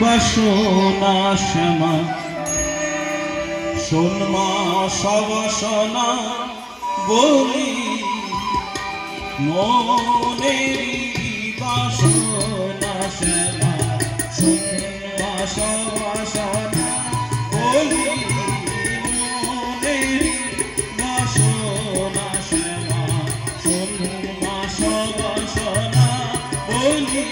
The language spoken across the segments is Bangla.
বাসনা শ্যামা। সোনমা সবসনা বলি। মনেরি বাসনা শ্যামা। সোনমা সবসনা বলি। মনেরি বাসনা শ্যামা। সোনমা সবসনা বলি।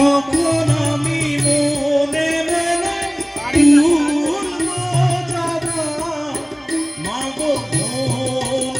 কখন আমি মনে মনে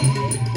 Thank you.